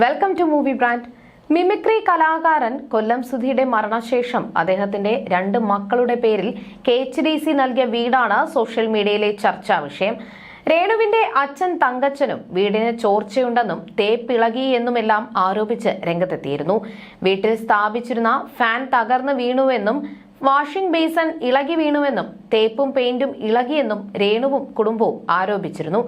Welcome to movie brand mimicry കലാകാരൻ കൊല്ലം സുധിയുടെ മരണശേഷം അദ്ദേഹത്തിന്റെ രണ്ട് മക്കളുടെ പേരിൽ കെ എച്ച് ഡി സി നൽകിയ വീടാണ് സോഷ്യൽ മീഡിയയിലെ ചർച്ചാ വിഷയം. രേണുവിന്റെ അച്ഛൻ തങ്കച്ചനും വീടിന് ചോർച്ചയുണ്ടെന്നും തേപ്പിളകി എന്നുമെല്ലാം ആരോപിച്ച് രംഗത്തെത്തിയിരുന്നു. വീട്ടിൽ സ്ഥാപിച്ചിരുന്ന ഫാൻ തകർന്നു വീണുവെന്നും വാഷിംഗ് ബേസൺ ഇളകി വീണുവെന്നും തേപ്പും പെയിന്റും ഇളകിയെന്നും രേണുവും കുടുംബവും ആരോപിച്ചിരുന്നു.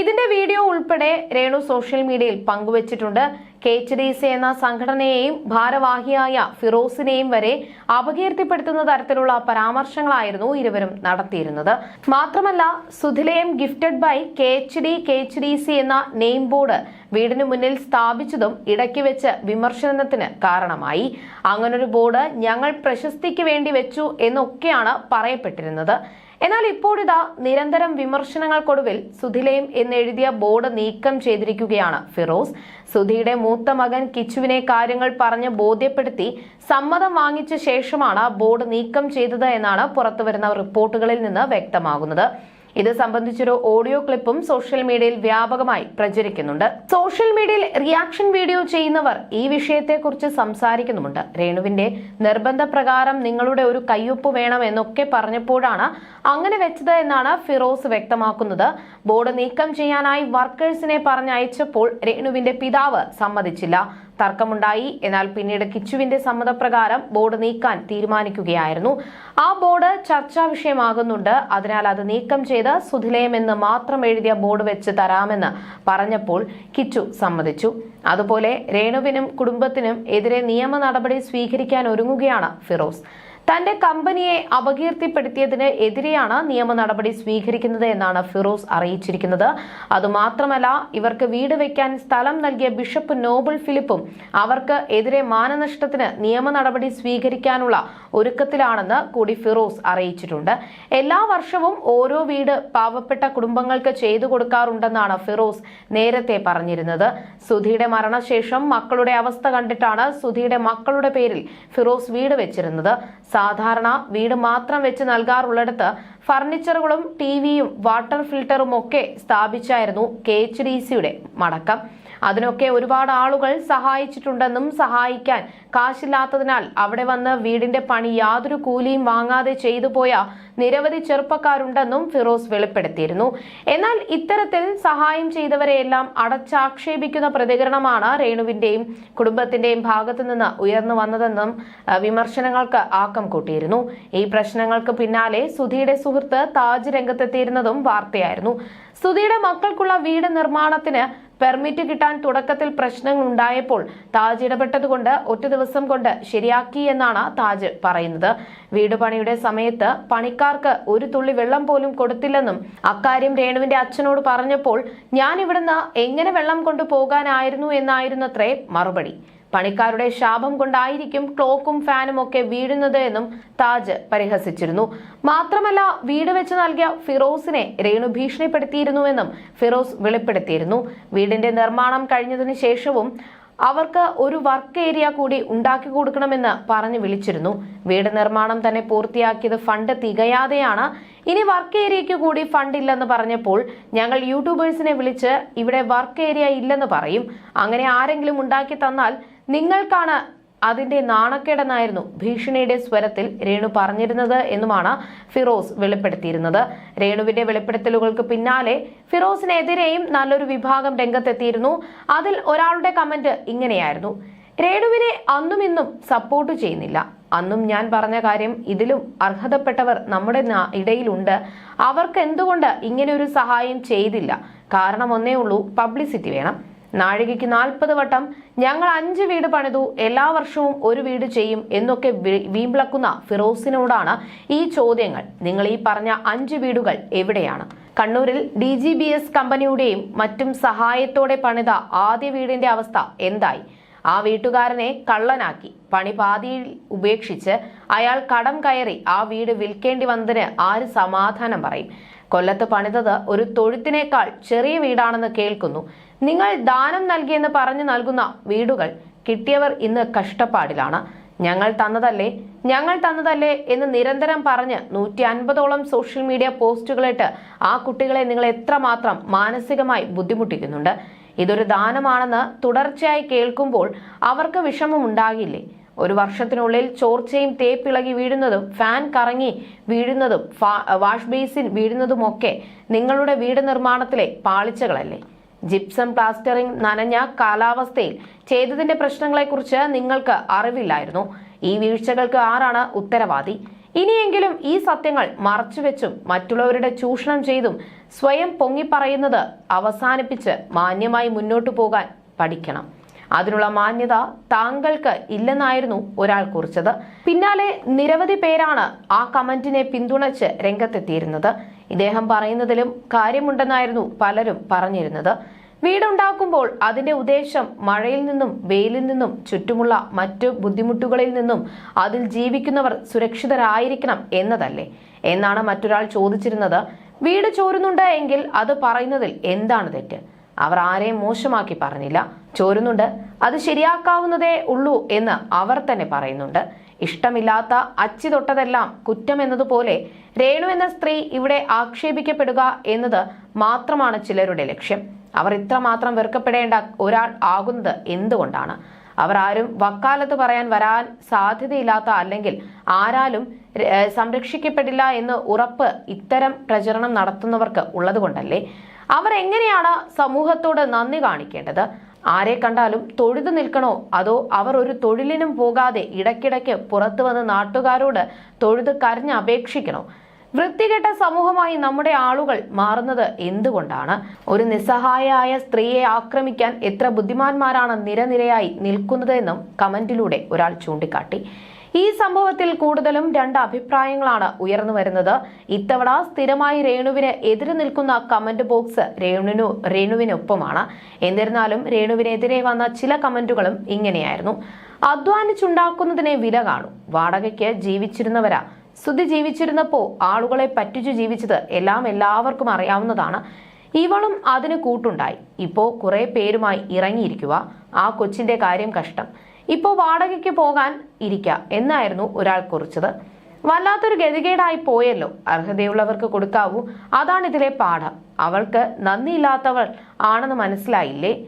ഇതിന്റെ വീഡിയോ ഉൾപ്പെടെ രേണു സോഷ്യൽ മീഡിയയിൽ പങ്കുവച്ചിട്ടുണ്ട്. കെ എച്ച് ഡി സി എന്ന സംഘടനയെയും ഭാരവാഹിയായ ഫിറോസിനെയും വരെ അപകീർത്തിപ്പെടുത്തുന്ന തരത്തിലുള്ള പരാമർശങ്ങളായിരുന്നു ഇരുവരും നടത്തിയിരുന്നത്. മാത്രമല്ല Sudhilayam gifted by K H D K H D C എന്ന നെയിം ബോർഡ് വീടിന് മുന്നിൽ സ്ഥാപിച്ചതും ഇടയ്ക്ക് വെച്ച് വിമർശനത്തിന് കാരണമായി. അങ്ങനൊരു ബോർഡ് ഞങ്ങൾ പ്രശസ്തിക്ക് വേണ്ടി വെച്ചു എന്നൊക്കെയാണ് പറയപ്പെട്ടിരുന്നത്. എന്നാൽ ഇപ്പോഴിതാ നിരന്തരം വിമർശനങ്ങൾക്കൊടുവിൽ സുധിലയം എന്നെഴുതിയ ബോർഡ് നീക്കം ചെയ്തിരിക്കുകയാണ് ഫിറോസ്. സുധിയുടെ മൂത്ത മകൻ കിച്ചുവിനെ കാര്യങ്ങൾ പറഞ്ഞ് ബോധ്യപ്പെടുത്തി സമ്മതം വാങ്ങിച്ച ശേഷമാണ് ബോർഡ് നീക്കം ചെയ്തത് എന്നാണ് പുറത്തുവരുന്ന റിപ്പോർട്ടുകളിൽ നിന്ന് വ്യക്തമാകുന്നത്. ഇത് സംബന്ധിച്ചൊരു ഓഡിയോ ക്ലിപ്പും സോഷ്യൽ മീഡിയയിൽ വ്യാപകമായി പ്രചരിക്കുന്നുണ്ട്. സോഷ്യൽ മീഡിയയിൽ റിയാക്ഷൻ വീഡിയോ ചെയ്യുന്നവർ ഈ വിഷയത്തെക്കുറിച്ച് സംസാരിക്കുന്നുമുണ്ട്. രേണുവിന്റെ നിർബന്ധപ്രകാരം നിങ്ങളുടെ ഒരു കയ്യൊപ്പ് വേണം എന്നൊക്കെ പറഞ്ഞപ്പോഴാണ് അങ്ങനെ വെച്ചത് എന്നാണ് ഫിറോസ് വ്യക്തമാക്കുന്നത്. ബോർഡ് നീക്കം ചെയ്യാനായി വർക്കേഴ്സിനെ പറഞ്ഞയച്ചപ്പോൾ രേണുവിന്റെ പിതാവ് സമ്മതിച്ചില്ല. തർക്കമുണ്ടായി. എന്നാൽ പിന്നീട് കിച്ചുവിന്റെ സമ്മതപ്രകാരം ബോർഡ് നീക്കാൻ തീരുമാനിക്കുകയായിരുന്നു. ആ ബോർഡ് ചർച്ചാ വിഷയമാകുന്നുണ്ട്. അതിനാൽ അത് നീക്കം ചെയ്ത് സുധിലയമെന്ന് മാത്രം എഴുതിയ ബോർഡ് വെച്ച് തരാമെന്ന് പറഞ്ഞപ്പോൾ കിച്ചു സമ്മതിച്ചു. അതുപോലെ രേണുവിനും കുടുംബത്തിനും എതിരെ നിയമ നടപടി സ്വീകരിക്കാൻ ഒരുങ്ങുകയാണ് ഫിറോസ്. തന്റെ കമ്പനിയെ അപകീർത്തിപ്പെടുത്തിയതിന് എതിരെയാണ് നിയമ നടപടി സ്വീകരിക്കുന്നത് എന്നാണ് ഫിറോസ് അറിയിച്ചിരിക്കുന്നത്. അതുമാത്രമല്ല ഇവർക്ക് വീട് വയ്ക്കാൻ സ്ഥലം നൽകിയ ബിഷപ്പ് നോബിൾ ഫിലിപ്പും അവർക്ക് എതിരെ മാനനഷ്ടത്തിന് നിയമ നടപടി സ്വീകരിക്കാനുള്ള ഒരുക്കത്തിലാണെന്ന് കൂടി ഫിറോസ് അറിയിച്ചിട്ടുണ്ട്. എല്ലാ വർഷവും ഓരോ വീട് പാവപ്പെട്ട കുടുംബങ്ങൾക്ക് ചെയ്തു കൊടുക്കാറുണ്ടെന്നാണ് ഫിറോസ് നേരത്തെ പറഞ്ഞിരുന്നത്. സുധിയുടെ മരണശേഷം മക്കളുടെ അവസ്ഥ കണ്ടിട്ടാണ് സുധിയുടെ മക്കളുടെ പേരിൽ ഫിറോസ് വീട് വെച്ചിരുന്നത്. സാധാരണ വീട് മാത്രം വെച്ച് നൽകാറുള്ളിടത്ത് ഫർണിച്ചറുകളും ടി വിയും വാട്ടർ ഫിൽറ്ററും ഒക്കെ സ്ഥാപിച്ചായിരുന്നു കെ മടക്കം. അതിനൊക്കെ ഒരുപാട് ആളുകൾ സഹായിച്ചിട്ടുണ്ടെന്നും സഹായിക്കാൻ കാശില്ലാത്തതിനാൽ അവിടെ വന്ന് വീടിന്റെ പണി യാതൊരു കൂലിയും വാങ്ങാതെ ചെയ്തു പോയ നിരവധി ചെറുപ്പക്കാരുണ്ടെന്നും ഫിറോസ് വെളിപ്പെടുത്തിയിരുന്നു. എന്നാൽ ഇത്തരത്തിൽ സഹായം ചെയ്തവരെയെല്ലാം അടച്ചാക്ഷേപിക്കുന്ന പ്രതികരണമാണ് രേണുവിന്റെയും കുടുംബത്തിന്റെയും ഭാഗത്തു നിന്ന് ഉയർന്നു വന്നതെന്നും വിമർശനങ്ങൾക്ക് ആക്കം കൂട്ടിയിരുന്നു. ഈ പ്രശ്നങ്ങൾക്ക് പിന്നാലെ സുധിയുടെ സുഹൃത്ത് താജ് രംഗത്തെത്തിയിരുന്നതും വാർത്തയായിരുന്നു. സുധിയുടെ മക്കൾക്കുള്ള വീട് നിർമ്മാണത്തിന് പെർമിറ്റ് കിട്ടാൻ തുടക്കത്തിൽ പ്രശ്നങ്ങൾ ഉണ്ടായപ്പോൾ താജ് ഇടപെട്ടതുകൊണ്ട് ഒറ്റ ദിവസം കൊണ്ട് ശരിയാക്കി എന്നാണ് താജ് പറയുന്നത്. വീട് പണിയുടെ സമയത്ത് പണിക്കാർക്ക് ഒരു തുള്ളി വെള്ളം പോലും കൊടുത്തില്ലെന്നും അക്കാര്യം രേണുവിന്റെ അച്ഛനോട് പറഞ്ഞപ്പോൾ ഞാൻ ഇവിടുന്ന് എങ്ങനെ വെള്ളം കൊണ്ടു പോകാനായിരുന്നു എന്നായിരുന്നത്രേ മറുപടി. പണിക്കാരുടെ ശാപം കൊണ്ടായിരിക്കും ക്ലോക്കും ഫാനും ഒക്കെ വീഴുന്നത് എന്നും താജ് പരിഹസിച്ചിരുന്നു. മാത്രമല്ല വീട് വെച്ച് നൽകിയ ഫിറോസിനെ രേണു ഭീഷണിപ്പെടുത്തിയിരുന്നുവെന്നും ഫിറോസ് വെളിപ്പെടുത്തിയിരുന്നു. വീടിന്റെ നിർമ്മാണം കഴിഞ്ഞതിന് ശേഷവും അവർക്ക് ഒരു വർക്ക് ഏരിയ കൂടി ഉണ്ടാക്കി കൊടുക്കണമെന്ന് പറഞ്ഞു വിളിച്ചിരുന്നു. വീട് നിർമ്മാണം തന്നെ പൂർത്തിയാക്കിയത് ഫണ്ട് തികയാതെയാണ്. ഇനി വർക്ക് ഏരിയയ്ക്ക് കൂടി ഫണ്ട് ഇല്ലെന്ന് പറഞ്ഞപ്പോൾ ഞങ്ങൾ യൂട്യൂബേഴ്സിനെ വിളിച്ച് ഇവിടെ വർക്ക് ഏരിയ ഇല്ലെന്ന് പറയും. അങ്ങനെ ആരെങ്കിലും ഉണ്ടാക്കി തന്നാൽ നിങ്ങൾക്കാണ് അതിന്റെ നാണക്കേടെന്നായിരുന്നു ഭീഷണിയുടെ സ്വരത്തിൽ രേണു പറഞ്ഞിരുന്നത് എന്നുമാണ് ഫിറോസ് വെളിപ്പെടുത്തിയിരുന്നത്. രേണുവിന്റെ വെളിപ്പെടുത്തലുകൾക്ക് പിന്നാലെ ഫിറോസിനെതിരെയും നല്ലൊരു വിഭാഗം രംഗത്തെത്തിയിരുന്നു. അതിൽ ഒരാളുടെ കമന്റ് ഇങ്ങനെയായിരുന്നു. രേണുവിനെ അന്നും ഇന്നും സപ്പോർട്ട് ചെയ്യുന്നില്ല. അന്നും ഞാൻ പറഞ്ഞ കാര്യം ഇതിലും അർഹതപ്പെട്ടവർ നമ്മുടെ ഇടയിലുണ്ട്. അവർക്ക് എന്തുകൊണ്ട് ഇങ്ങനെ ഒരു സഹായം ചെയ്തില്ല? കാരണം ഒന്നേ ഉള്ളൂ പബ്ലിസിറ്റി വേണം. നാഴികയ്ക്ക് നാൽപ്പത് വട്ടം ഞങ്ങൾ അഞ്ച് വീട് പണിതു എല്ലാ വർഷവും ഒരു വീട് ചെയ്യും എന്നൊക്കെ വീമ്പിളക്കുന്ന ഫിറോസിനോടാണ് ഈ ചോദ്യങ്ങൾ. നിങ്ങൾ ഈ പറഞ്ഞ അഞ്ച് വീടുകൾ എവിടെയാണ്? കണ്ണൂരിൽ ഡി ജി ബി എസ് കമ്പനിയുടെയും മറ്റും സഹായത്തോടെ പണിത ആദ്യ വീടിന്റെ അവസ്ഥ എന്തായി? ആ വീട്ടുകാരനെ കള്ളനാക്കി. പണി പാതിയിൽ ഉപേക്ഷിച്ച് അയാൾ കടം കയറി ആ വീട് വിൽക്കേണ്ടി വന്നതിന് ആര് സമാധാനം പറയും? കൊല്ലത്ത് പണിതത് ഒരു തൊഴുത്തിനേക്കാൾ ചെറിയ വീടാണെന്ന് കേൾക്കുന്നു. നിങ്ങൾ ദാനം നൽകിയെന്ന് പറഞ്ഞു നൽകുന്ന വീടുകൾ കിട്ടിയവർ ഇന്ന് കഷ്ടപ്പാടിലാണ്. ഞങ്ങൾ തന്നതല്ലേ? ഞങ്ങൾ തന്നതല്ലേ എന്ന് നിരന്തരം പറഞ്ഞ് നൂറ്റി അൻപതോളം സോഷ്യൽ മീഡിയ പോസ്റ്റുകളിട്ട് ആ കുട്ടികളെ നിങ്ങൾ എത്രമാത്രം മാനസികമായി ബുദ്ധിമുട്ടിക്കുന്നുണ്ട്? ഇതൊരു ദാനമാണെന്ന് തുടർച്ചയായി കേൾക്കുമ്പോൾ അവർക്ക് വിഷമമുണ്ടാകില്ലേ? ഒരു വർഷത്തിനുള്ളിൽ ചോർച്ചയും തേപ്പിളകി വീഴുന്നതും ഫാൻ കറങ്ങി വീഴുന്നതും വാഷ് ബേസിൻ വീഴുന്നതുമൊക്കെ നിങ്ങളുടെ വീട് നിർമ്മാണത്തിലെ പാളിച്ചകളല്ലേ? ജിപ്സം പ്ലാസ്റ്ററിംഗ് നനഞ്ഞ കാലാവസ്ഥയിൽ ചെയ്തതിന്റെ പ്രശ്നങ്ങളെക്കുറിച്ച് നിങ്ങൾക്ക് അറിവില്ലായിരുന്നു. ഈ വീഴ്ചകൾക്ക് ആരാണ് ഉത്തരവാദി? ഇനിയെങ്കിലും ഈ സത്യങ്ങൾ മറച്ചുവെച്ചും മറ്റുള്ളവരുടെ ചൂഷണം ചെയ്തും സ്വയം പൊങ്ങിപ്പറയുന്നത് അവസാനിപ്പിച്ച് മാന്യമായി മുന്നോട്ടു പോകാൻ പഠിക്കണം. അതിനുള്ള മാന്യത താങ്കൾക്ക് ഇല്ലെന്നായിരുന്നു ഒരാൾ കുറിച്ചത്. പിന്നാലെ നിരവധി പേരാണ് ആ കമന്റിനെ പിന്തുണച്ച് രംഗത്തെത്തിയിരുന്നത്. ഇദ്ദേഹം പറയുന്നതിലും കാര്യമുണ്ടെന്നായിരുന്നു പലരും പറഞ്ഞിരുന്നത്. വീടുണ്ടാക്കുമ്പോൾ അതിന്റെ ഉദ്ദേശം മഴയിൽ നിന്നും വെയിലിൽ നിന്നും ചുറ്റുമുള്ള മറ്റു ബുദ്ധിമുട്ടുകളിൽ നിന്നും അതിൽ ജീവിക്കുന്നവർ സുരക്ഷിതരായിരിക്കണം എന്നതല്ലേ? എന്നാണ് മറ്റൊരാൾ ചോദിച്ചിരുന്നത്. വീട് ചോരുന്നുണ്ട് എങ്കിൽ അത് പറയുന്നതിൽ എന്താണ് തെറ്റ്? അവർ ആരെയും മോശമാക്കി പറഞ്ഞില്ല. ചോരുന്നുണ്ട്. അത് ശരിയാക്കാവുന്നതേ ഉള്ളൂ എന്ന് അവർ തന്നെ പറയുന്നുണ്ട്. ഇഷ്ടമില്ലാത്ത അച്ചി തൊട്ടതെല്ലാം കുറ്റം എന്നതുപോലെ രേണു എന്ന സ്ത്രീ ഇവിടെ ആക്ഷേപിക്കപ്പെടുക എന്നത് മാത്രമാണ് ചിലരുടെ ലക്ഷ്യം. അവർ ഇത്രമാത്രം വെറുക്കപ്പെടേണ്ട ഒരാൾ ആകുന്നത് എന്തുകൊണ്ടാണ്? അവർ ആരും വക്കാലത്ത് പറയാൻ വരാൻ സാധ്യതയില്ലാത്ത അല്ലെങ്കിൽ ആരാലും സംരക്ഷിക്കപ്പെടില്ല എന്ന് ഉറപ്പ് ഇത്തരം പ്രചരണം നടത്തുന്നവർക്ക് ഉള്ളതുകൊണ്ടല്ലേ? അവർ എങ്ങനെയാണ് സമൂഹത്തോട് നന്ദി കാണിക്കേണ്ടത്? ആരെ കണ്ടാലും തൊഴുതു നിൽക്കണോ? അതോ അവർ ഒരു തൊഴിലിനും പോകാതെ ഇടയ്ക്കിടയ്ക്ക് പുറത്തു വന്ന് നാട്ടുകാരോട് തൊഴുത് കരഞ്ഞ് അപേക്ഷിക്കണോ? വൃത്തികെട്ട സമൂഹമായി നമ്മുടെ ആളുകൾ മാറുന്നത് എന്തുകൊണ്ടാണ്? ഒരു നിസ്സഹായയായ സ്ത്രീയെ ആക്രമിക്കാൻ എത്ര ബുദ്ധിമാന്മാരാണ് നിരനിരയായി നിൽക്കുന്നതെന്നും കമന്റിലൂടെ ഒരാൾ ചൂണ്ടിക്കാട്ടി. ഈ സംഭവത്തിൽ കൂടുതലും രണ്ട് അഭിപ്രായങ്ങളാണ് ഉയർന്നു വരുന്നത്. ഇത്തവണ സ്ഥിരമായി രേണുവിന് എതിരെ നിൽക്കുന്ന കമന്റ് ബോക്സ് രേണുവിനു രേണുവിനൊപ്പമാണ്. എന്നിരുന്നാലും രേണുവിനെതിരെ വന്ന ചില കമന്റുകളും ഇങ്ങനെയായിരുന്നു. അധ്വാനിച്ചുണ്ടാക്കുന്നതിനെ വില കാണും. വാടകയ്ക്ക് ജീവിച്ചിരുന്നവരാ. സ്തുതി ജീവിച്ചിരുന്നപ്പോ ആളുകളെ പറ്റിച്ചു ജീവിച്ചത് എല്ലാം എല്ലാവർക്കും അറിയാവുന്നതാണ്. ഇവളും അതിന് കൂട്ടുണ്ടായി. ഇപ്പോ കുറെ പേരുമായി ഇറങ്ങിയിരിക്കുക. ആ കൊച്ചിന്റെ കാര്യം കഷ്ടം. ഇപ്പോ വാടകയ്ക്ക് പോകാൻ ഇരിക്ക. എന്നായിരുന്നു ഒരാൾ കുറിച്ചത്. വല്ലാത്തൊരു ഗതികേടായി പോയല്ലോ. അർഹതയുള്ളവർക്ക് കൊടുക്കാവൂ. അതാണ് ഇതിലെ പാഠം. അവൾക്ക് നന്ദിയില്ലാത്തവൾ ആണെന്ന് മനസ്സിലായില്ലേ?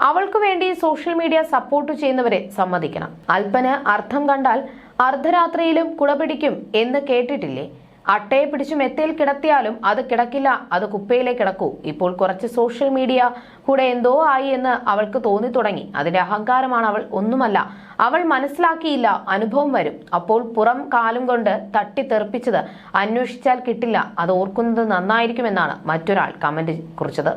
അവൾക്ക് വേണ്ടി സോഷ്യൽ മീഡിയ സപ്പോർട്ട് ചെയ്യുന്നവരെ സമ്മതിക്കണം. അല്പന് അർത്ഥം കണ്ടാൽ അർദ്ധരാത്രിയിലും കുടപിടിക്കും എന്ന് കേട്ടിട്ടില്ലേ? അട്ടയെ പിടിച്ചു മെത്തയിൽ കിടത്തിയാലും അത് കിടക്കില്ല അത് കുപ്പയിലേ കിടക്കൂ. ഇപ്പോൾ കുറച്ച് സോഷ്യൽ മീഡിയ കൂടെ എന്തോ ആയി എന്ന് അവൾക്ക് തോന്നി തുടങ്ങി. അതിന്റെ അഹങ്കാരമാണ് അവൾ ഒന്നുമല്ല. അവൾ മനസ്സിലാക്കിയില്ല അനുഭവം വരും. അപ്പോൾ പുറം കാലും കൊണ്ട് തട്ടി തെറിപ്പിച്ചത് അന്വേഷിച്ചാൽ കിട്ടില്ല. അത് ഓർക്കുന്നത് നന്നായിരിക്കുമെന്നാണ് മറ്റൊരാൾ കമന്റ് കുറിച്ചത്.